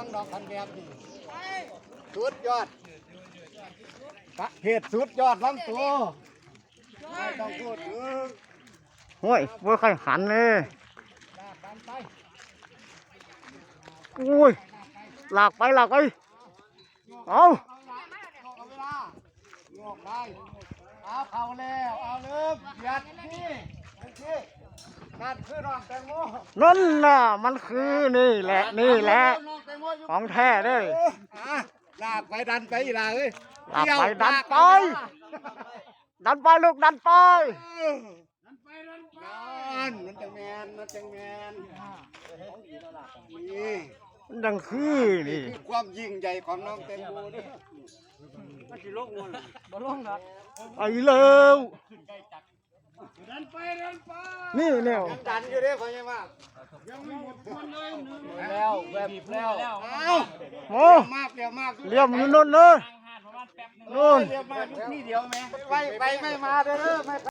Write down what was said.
วังดอกคันแบบนี้สุดยอดกะเหตุสุดยอดลำตัวไม่ต้องพูดถึงโอ้ยบ่ค่อยหันเลยลากกันไปอุ้ยหลากไปหลากไปเอาเอาเวลาโยกไปเอาเข่าแล้วเอาเริ่มเหยียดนี่นี่นั่นคือน้องแตงโมนั่นน่ะมันคือนี่แหละนี่แหละ น้องแตงโมอยู่ของแท้เด้ออะลากไปดันไปอีหลาเอ้ยลากไปเยวดันไปลากดันไปลูกดันไป ดันไปดันไปมันจังแมนมันจังแมนนี่มันดังคือนี่คือความยิ่งใหญ่ของน้องแตงโมเนี่ยไปแล้วนี่เนี่ยยังดันอยู่เด้อพ่อใหญ่มากยังไม่หมดคนเลยแล้ว แบบแล้ว เอ้าโอ้มากเดียวมากเลี่ยมอยู่นู่นเลยนู่นเดียวมากที่เดียวแม่ไปไปไม่มาเด้อไม่